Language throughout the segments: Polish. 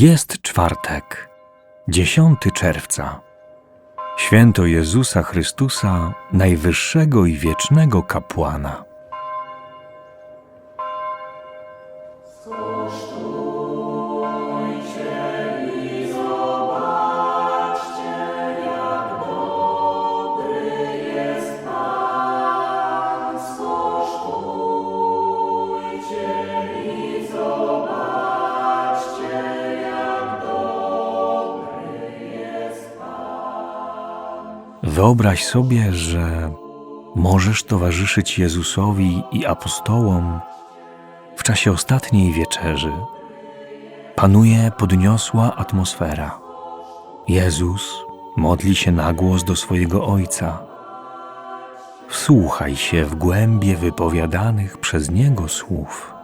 Jest czwartek, 10 czerwca. Święto Jezusa Chrystusa, najwyższego i wiecznego kapłana. Wyobraź sobie, że możesz towarzyszyć Jezusowi i apostołom w czasie ostatniej wieczerzy. Panuje podniosła atmosfera. Jezus modli się na głos do swojego Ojca. Wsłuchaj się w głębie wypowiadanych przez Niego słów.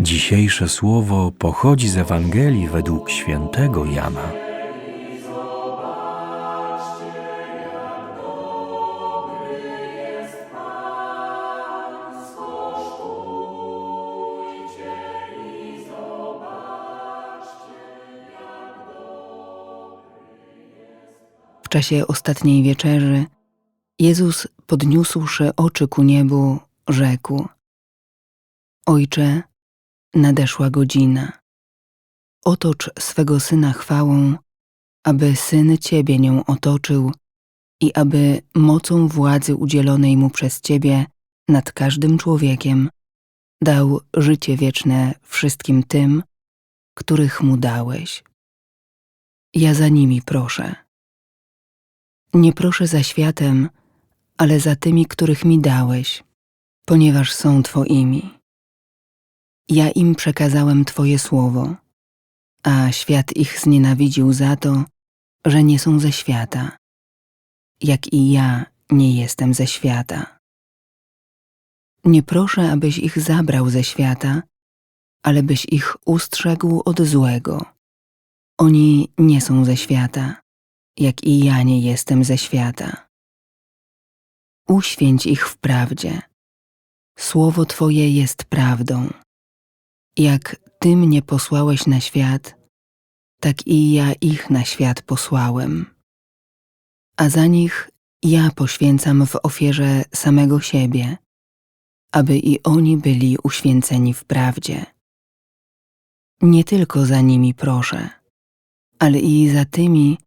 Dzisiejsze słowo pochodzi z Ewangelii według świętego Jana. W czasie ostatniej wieczerzy Jezus, podniósłszy oczy ku niebu, rzekł: Ojcze, nadeszła godzina. Otocz swego syna chwałą, aby syn ciebie nią otoczył i aby mocą władzy udzielonej mu przez ciebie nad każdym człowiekiem dał życie wieczne wszystkim tym, których mu dałeś. Ja za nimi proszę. Nie proszę za światem, ale za tymi, których mi dałeś, ponieważ są Twoimi. Ja im przekazałem Twoje słowo, a świat ich znienawidził za to, że nie są ze świata, jak i ja nie jestem ze świata. Nie proszę, abyś ich zabrał ze świata, ale byś ich ustrzegł od złego. Oni nie są ze świata, jak i ja nie jestem ze świata. Uświęć ich w prawdzie. Słowo Twoje jest prawdą. Jak Ty mnie posłałeś na świat, tak i ja ich na świat posłałem. A za nich ja poświęcam w ofierze samego siebie, aby i oni byli uświęceni w prawdzie. Nie tylko za nimi proszę, ale i za tymi,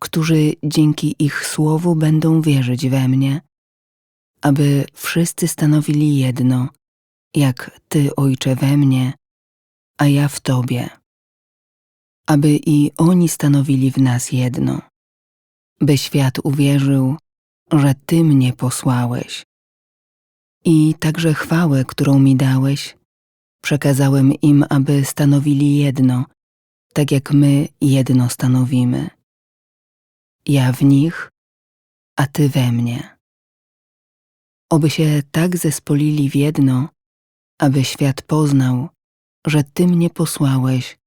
którzy dzięki ich słowu będą wierzyć we mnie, aby wszyscy stanowili jedno, jak Ty, Ojcze, we mnie, a ja w Tobie, aby i oni stanowili w nas jedno, by świat uwierzył, że Ty mnie posłałeś. I także chwałę, którą mi dałeś, przekazałem im, aby stanowili jedno, tak jak my jedno stanowimy. Ja w nich, a Ty we mnie. Oby się tak zespolili w jedno, aby świat poznał, że Ty mnie posłałeś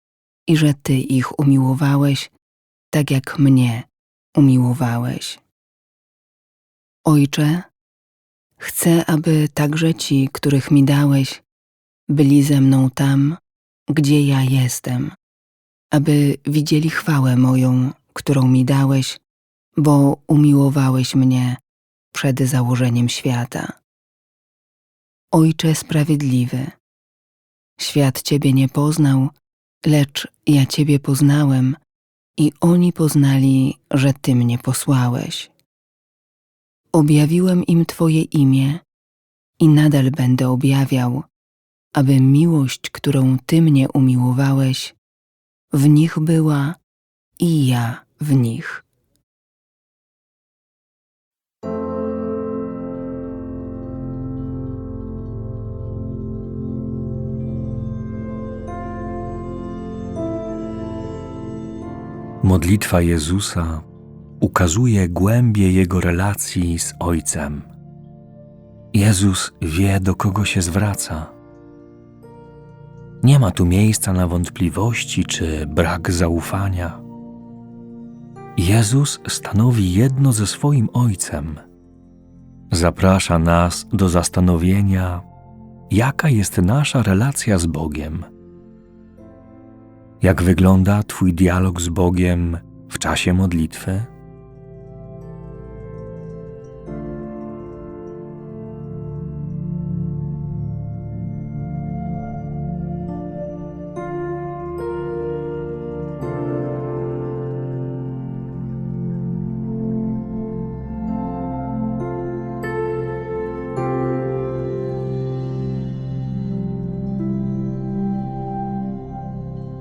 i że Ty ich umiłowałeś, tak jak mnie umiłowałeś. Ojcze, chcę, aby także ci, których mi dałeś, byli ze mną tam, gdzie ja jestem, aby widzieli chwałę moją, którą mi dałeś, bo umiłowałeś mnie przed założeniem świata. Ojcze sprawiedliwy, świat Ciebie nie poznał, lecz ja Ciebie poznałem i oni poznali, że Ty mnie posłałeś. Objawiłem im Twoje imię i nadal będę objawiał, aby miłość, którą Ty mnie umiłowałeś, w nich była i ja w nich. Modlitwa Jezusa ukazuje głębie Jego relacji z Ojcem. Jezus wie, do kogo się zwraca. Nie ma tu miejsca na wątpliwości czy brak zaufania. Jezus stanowi jedno ze swoim Ojcem. Zaprasza nas do zastanowienia, jaka jest nasza relacja z Bogiem. Jak wygląda Twój dialog z Bogiem w czasie modlitwy?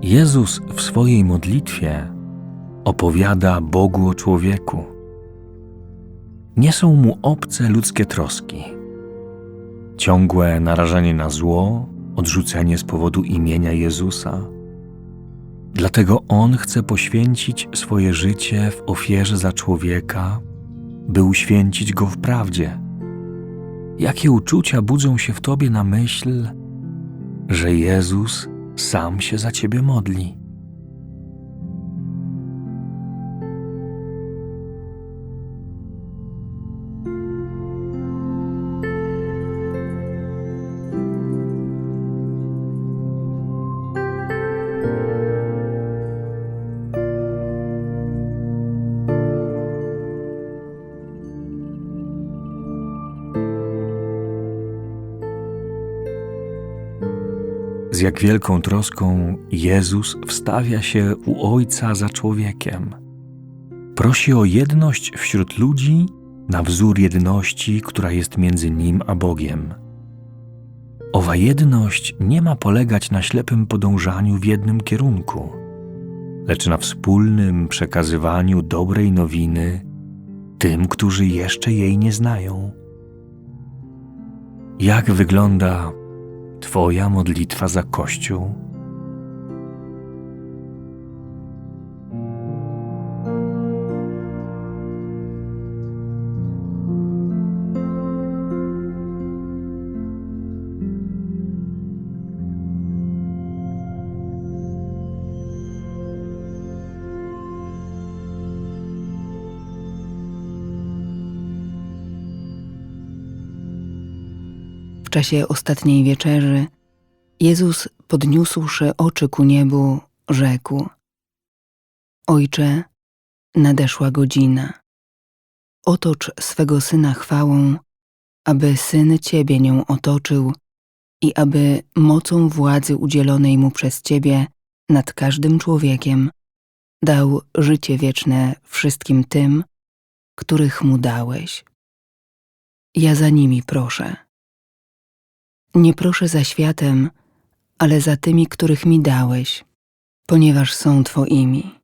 Jezus w swojej modlitwie opowiada Bogu o człowieku. Nie są mu obce ludzkie troski. Ciągłe narażanie na zło, odrzucenie z powodu imienia Jezusa. Dlatego On chce poświęcić swoje życie w ofierze za człowieka, by uświęcić go w prawdzie. Jakie uczucia budzą się w tobie na myśl, że Jezus sam się za ciebie modli. Z jak wielką troską Jezus wstawia się u Ojca za człowiekiem. Prosi o jedność wśród ludzi na wzór jedności, która jest między Nim a Bogiem. Owa jedność nie ma polegać na ślepym podążaniu w jednym kierunku, lecz na wspólnym przekazywaniu dobrej nowiny tym, którzy jeszcze jej nie znają. Jak wygląda Twoja modlitwa za Kościół? Czasie ostatniej wieczerzy Jezus, podniósłszy oczy ku niebu, rzekł: Ojcze, nadeszła godzina. Otocz swego syna chwałą, aby syn ciebie nią otoczył i aby mocą władzy udzielonej mu przez ciebie nad każdym człowiekiem dał życie wieczne wszystkim tym, których mu dałeś. Ja za nimi proszę. Nie proszę za światem, ale za tymi, których mi dałeś, ponieważ są Twoimi.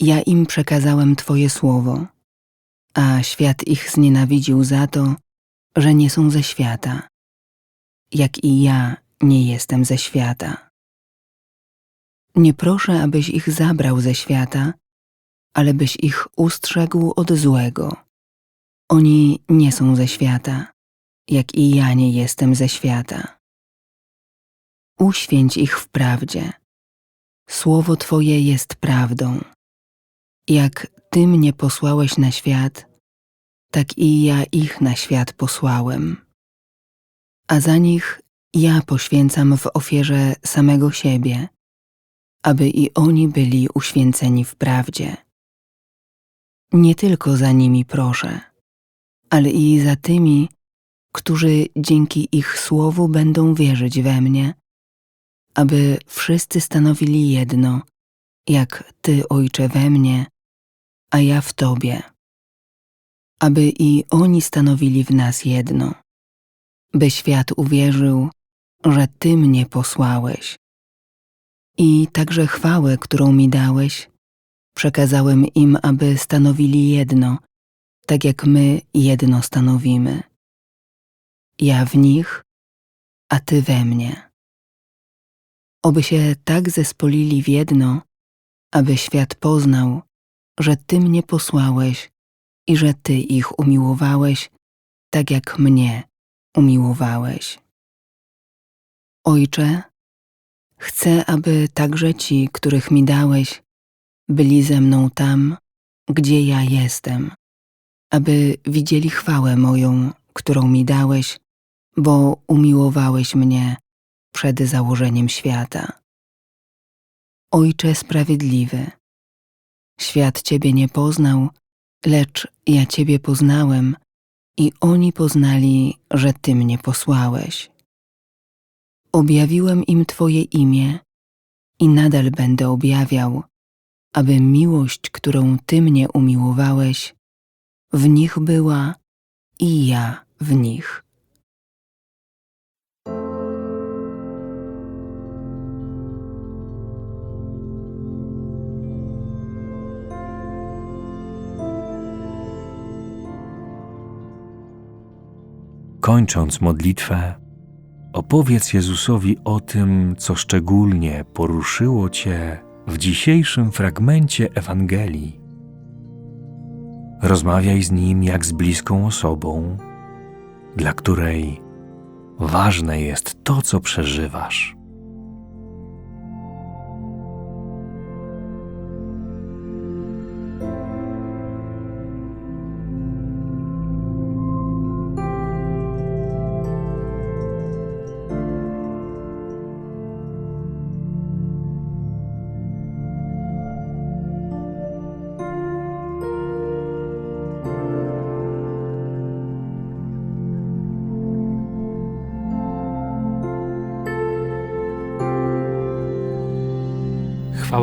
Ja im przekazałem Twoje słowo, a świat ich znienawidził za to, że nie są ze świata, jak i ja nie jestem ze świata. Nie proszę, abyś ich zabrał ze świata, ale byś ich ustrzegł od złego. Oni nie są ze świata jak i ja nie jestem ze świata. Uświęć ich w prawdzie. Słowo Twoje jest prawdą. Jak Ty mnie posłałeś na świat, tak i ja ich na świat posłałem. A za nich ja poświęcam w ofierze samego siebie, aby i oni byli uświęceni w prawdzie. Nie tylko za nimi proszę, ale i za tymi, którzy dzięki ich słowu będą wierzyć we mnie, aby wszyscy stanowili jedno, jak Ty, Ojcze, we mnie, a ja w Tobie, aby i oni stanowili w nas jedno, by świat uwierzył, że Ty mnie posłałeś. I także chwałę, którą mi dałeś, przekazałem im, aby stanowili jedno, tak jak my jedno stanowimy ja w nich, a Ty we mnie. Oby się tak zespolili w jedno, aby świat poznał, że Ty mnie posłałeś i że Ty ich umiłowałeś, tak jak mnie umiłowałeś. Ojcze, chcę, aby także ci, których mi dałeś, byli ze mną tam, gdzie ja jestem, aby widzieli chwałę moją, którą mi dałeś, bo umiłowałeś mnie przed założeniem świata. Ojcze sprawiedliwy, świat Ciebie nie poznał, lecz ja Ciebie poznałem i oni poznali, że Ty mnie posłałeś. Objawiłem im Twoje imię i nadal będę objawiał, aby miłość, którą Ty mnie umiłowałeś, w nich była i ja w nich. Kończąc modlitwę, opowiedz Jezusowi o tym, co szczególnie poruszyło Cię w dzisiejszym fragmencie Ewangelii. Rozmawiaj z Nim jak z bliską osobą, dla której ważne jest to, co przeżywasz.